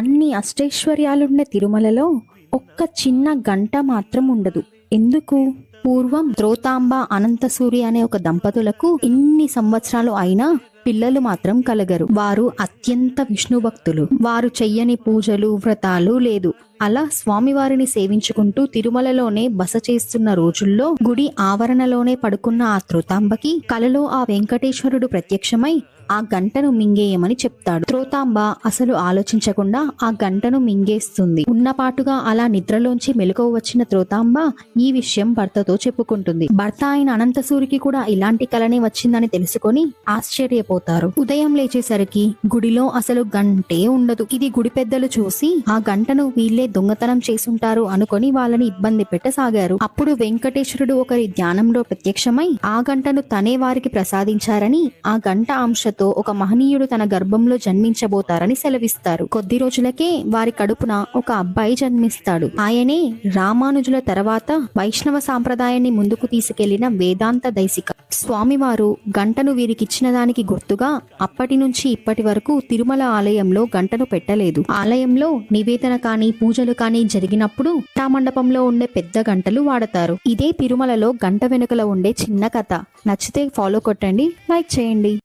అన్ని అష్టైశ్వర్యాలున్న తిరుమలలో ఒక్క చిన్న గంట మాత్రం ఉండదు. ఎందుకు? పూర్వం ద్రోతాంబ అనంతసూరి అనే ఒక దంపతులకు ఇన్ని సంవత్సరాలు అయినా పిల్లలు మాత్రం కలగరు. వారు అత్యంత విష్ణు భక్తులు వారు చెయ్యని పూజలు వ్రతాలు లేదు. అలా స్వామివారిని సేవించుకుంటూ తిరుమలలోనే బస చేస్తున్న రోజుల్లో గుడి ఆవరణలోనే పడుకున్న ఆ త్రోతాంబకి కలలో ఆ వెంకటేశ్వరుడు ప్రత్యక్షమై ఆ గంటను మింగేయమని చెప్తాడు. త్రోతాంబ అసలు ఆలోచించకుండా ఆ గంటను మింగేస్తుంది. ఉన్నపాటుగా అలా నిద్రలోంచి మెలకువ వచ్చిన త్రోతాంబ ఈ విషయం భర్తతో చెప్పుకుంటుంది. భర్త అయిన అనంతసూరికి కూడా ఇలాంటి కలనే వచ్చిందని తెలుసుకొని ఆశ్చర్యపోతారు. ఉదయం లేచేసరికి గుడిలో అసలు గంటే ఉండదు. ఇది గుడి పెద్దలు చూసి ఆ గంటను వీళ్ళే దొంగతనం చేసుంటారు అనుకొని వాళ్ళని ఇబ్బంది పెట్టసాగారు. అప్పుడు వెంకటేశ్వరుడు ఒకరి ధ్యానంలో ప్రత్యక్షమై ఆ గంటను తనే వారికి ప్రసాదించారని ఆ గంట అంశతో ఒక మహనీయుడు తన గర్భంలో జన్మించబోతారని సెలవిస్తారు. కొద్ది రోజులకే వారి కడుపున ఒక అబ్బాయి జన్మిస్తాడు. ఆయనే రామానుజుల తర్వాత వైష్ణవ సాంప్రదాయాన్ని ముందుకు తీసుకెళ్ళిన వేదాంత దైసిక. స్వామివారు గంటను వీరికిచ్చిన దానికి గుర్తుగా అప్పటి నుంచి ఇప్పటి వరకు తిరుమల ఆలయంలో గంటను పెట్టలేదు. ఆలయంలో నివేదన కానీ పూజలు కానీ జరిగినప్పుడు ఆ మండపంలో ఉండే పెద్ద గంటలు వాడతారు. ఇదే తిరుమలలో గంట వెనుకల ఉండే చిన్న కథ. నచ్చితే ఫాలో కొట్టండి లైక్ చేయండి.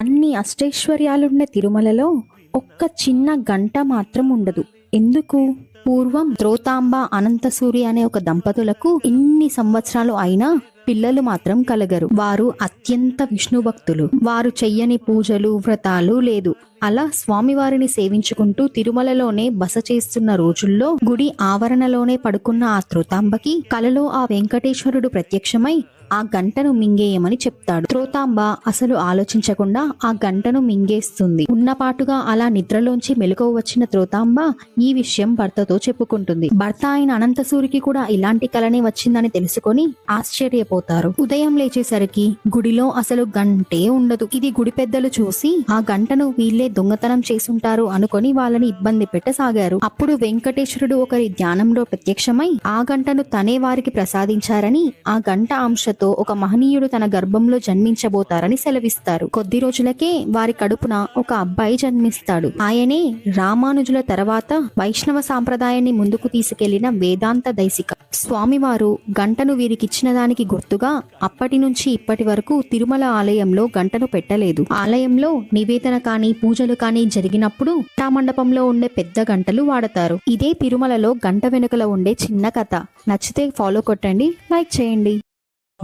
అన్ని అష్టైశ్వర్యాలున్న తిరుమలలో ఒక్క చిన్న గంట మాత్రం ఉండదు. ఎందుకు? పూర్వం ద్రోతాంబ అనంతసూరి అనే ఒక దంపతులకు ఇన్ని సంవత్సరాలు అయినా పిల్లలు మాత్రం కలగరు. వారు అత్యంత విష్ణు భక్తులు వారు చెయ్యని పూజలు వ్రతాలు లేదు. అలా స్వామివారిని సేవించుకుంటూ తిరుమలలోనే బస చేస్తున్న రోజుల్లో గుడి ఆవరణలోనే పడుకున్న ఆ త్రోతాంబకి కలలో ఆ వెంకటేశ్వరుడు ప్రత్యక్షమై ఆ గంటను మింగేయమని చెప్తాడు. త్రోతాంబ అసలు ఆలోచించకుండా ఆ గంటను మింగేస్తుంది. ఉన్నపాటుగా అలా నిద్రలోంచి మెలకువ వచ్చిన త్రోతాంబ ఈ విషయం భర్తతో చెప్పుకుంటుంది. భర్త అయిన అనంతసూరికి కూడా ఇలాంటి కలనే వచ్చిందని తెలుసుకొని ఆశ్చర్యపోతారు. ఉదయం లేచేసరికి గుడిలో అసలు గంటే ఉండదు. ఇది గుడి పెద్దలు చూసి ఆ గంటను వీళ్ళే దొంగతనం చేసుంటారు అనుకొని వాళ్ళని ఇబ్బంది పెట్టసాగారు. అప్పుడు వెంకటేశ్వరుడు ఒకరి ధ్యానంలో ప్రత్యక్షమై ఆ గంటను తనే వారికి ప్రసాదించారని ఆ గంట అంశ అంశతో ఒక మహనీయుడు తన గర్భంలో జన్మించబోతారని సెలవిస్తారు. కొద్ది రోజులకే వారి కడుపున ఒక అబ్బాయి జన్మిస్తాడు. ఆయనే రామానుజుల తర్వాత వైష్ణవ సాంప్రదాయాన్ని ముందుకు తీసుకెళ్ళిన వేదాంత దైసిక. స్వామివారు గంటను వీరికిచ్చిన దానికి గుర్తుగా అప్పటి నుంచి ఇప్పటి వరకు తిరుమల ఆలయంలో గంటను పెట్టలేదు. ఆలయంలో నివేదన కానీ పూజలు కానీ జరిగినప్పుడు మండపంలో ఉండే పెద్ద గంటలు వాడతారు. ఇదే తిరుమలలో గంట వెనుకల ఉండే చిన్న కథ. నచ్చితే ఫాలో కొట్టండి లైక్ చేయండి.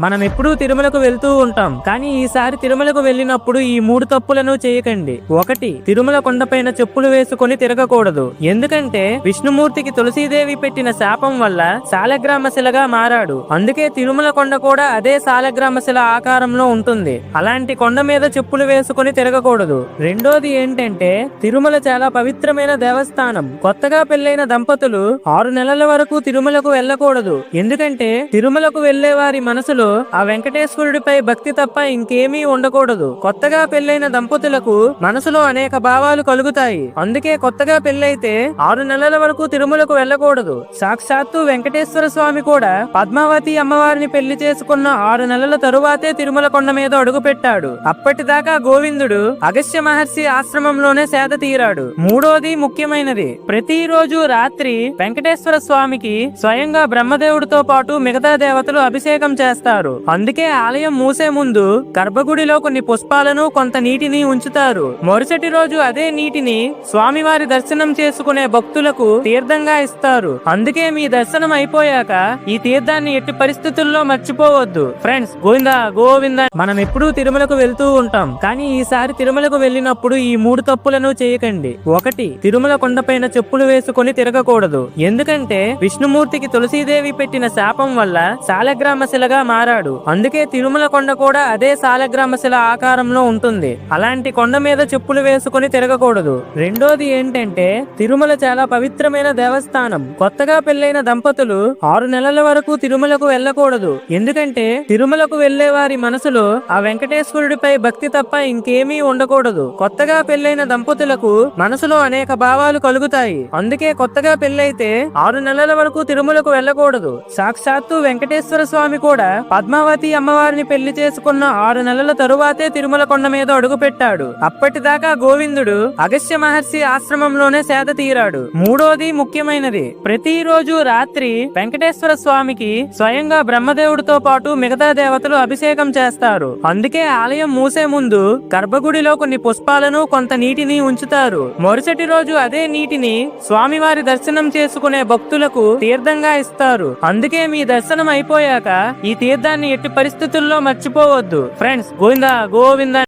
మనం ఎప్పుడూ తిరుమలకు వెళ్తూ ఉంటాం కానీ ఈసారి తిరుమలకు వెళ్ళినప్పుడు ఈ మూడు తప్పులను చేయకండి. ఒకటి తిరుమల కొండపైన చెప్పులు వేసుకొని తిరగకూడదు. ఎందుకంటే విష్ణుమూర్తికి తులసీదేవి పెట్టిన శాపం వల్ల శాలగ్రామ శిలగా మారాడు. అందుకే తిరుమల కొండ కూడా అదే శాలగ్రామ శిల ఆకారంలో ఉంటుంది. అలాంటి కొండ మీద చెప్పులు వేసుకొని తిరగకూడదు. రెండోది ఏంటంటే తిరుమల చాలా పవిత్రమైన దేవస్థానం. కొత్తగా పెళ్ళైన దంపతులు ఆరు నెలల వరకు తిరుమలకు వెళ్ళకూడదు. ఎందుకంటే తిరుమలకు వెళ్ళే వారి మనసులో ఆ వెంకటేశ్వరుడిపై భక్తి తప్ప ఇంకేమీ ఉండకూడదు. కొత్తగా పెళ్ళైన దంపతులకు మనసులో అనేక భావాలు కలుగుతాయి. అందుకే కొత్తగా పెళ్ళైతే ఆరు నెలల వరకు తిరుమలకు వెళ్ళకూడదు. సాక్షాత్తు వెంకటేశ్వర స్వామి కూడా పద్మావతి అమ్మవారిని పెళ్ళి చేసుకున్న ఆరు నెలల తరువాతే తిరుమల కొండ మీద అడుగుపెట్టాడు. అప్పటిదాకా గోవిందుడు అగస్య మహర్షి ఆశ్రమంలోనే సేద తీరాడు. మూడోది ముఖ్యమైనది. ప్రతిరోజు రాత్రి వెంకటేశ్వర స్వామికి స్వయంగా బ్రహ్మదేవుడితో పాటు మిగతా దేవతలు అభిషేకం చేస్తారు. అందుకే ఆలయం మూసే ముందు గర్భగుడిలో కొన్ని పుష్పాలను కొంత నీటిని ఉంచుతారు. మరుసటి రోజు అదే నీటిని స్వామివారి దర్శనం చేసుకునే భక్తులకు తీర్థంగా ఇస్తారు. అందుకే మీ దర్శనం అయిపోయాక ఈ తీర్థాన్ని ఎట్టి పరిస్థితుల్లో మర్చిపోవద్దు. ఫ్రెండ్స్ గోవిందా గోవింద. మనం ఎప్పుడూ తిరుమలకు వెళ్తూ ఉంటాం. కానీ ఈసారి తిరుమలకు వెళ్ళినప్పుడు ఈ మూడు తప్పులను చేయకండి. ఒకటి తిరుమల కొండపైన చెప్పులు వేసుకొని తిరగకూడదు. ఎందుకంటే విష్ణుమూర్తికి తులసీదేవి పెట్టిన శాపం వల్ల శాలగ్రామ శిలగా మారాడు అందుకే తిరుమల కొండ కూడా అదే శాలగ్రామ శిల ఆకారంలో ఉంటుంది. అలాంటి కొండ మీద చెప్పులు వేసుకొని తిరగకూడదు. రెండోది ఏంటంటే తిరుమల చాలా పవిత్రమైన దేవస్థానం. కొత్తగా పెళ్ళైన దంపతులు ఆరు నెలల వరకు తిరుమలకు వెళ్ళకూడదు. ఎందుకంటే తిరుమలకు వెళ్ళే వారి మనసులో ఆ వెంకటేశ్వరుడిపై భక్తి తప్ప ఇంకేమీ ఉండకూడదు. కొత్తగా పెళ్ళైన దంపతులకు మనసులో అనేక భావాలు కలుగుతాయి. అందుకే కొత్తగా పెళ్ళైతే ఆరు నెలల వరకు తిరుమలకు వెళ్ళకూడదు. సాక్షాత్తు వెంకటేశ్వర స్వామి కూడా పద్మావతి అమ్మవారిని పెళ్ళి చేసుకున్న ఆరు నెలల తరువాతే తిరుమల కొండ మీద అడుగుపెట్టాడు. అప్పటిదాకా గోవిందుడు అగస్త్య మహర్షి ఆశ్రమంలోనే సేద తీరాడు. మూడోది ముఖ్యమైనది. ప్రతిరోజు రాత్రి వెంకటేశ్వర స్వామికి స్వయంగా బ్రహ్మదేవుడితో పాటు మిగతా దేవతలు అభిషేకం చేస్తారు. అందుకే ఆలయం మూసే ముందు గర్భగుడిలో కొన్ని పుష్పాలను కొంత నీటిని ఉంచుతారు. మరుసటి రోజు అదే నీటిని స్వామివారి దర్శనం చేసుకునే భక్తులకు తీర్థంగా ఇస్తారు. అందుకే మీ దర్శనం అయిపోయాక ఈ తీర్థాన్ని ఎట్టి పరిస్థితుల్లో మర్చిపోవద్దు. ఫ్రెండ్స్ గోవిందా గోవిందా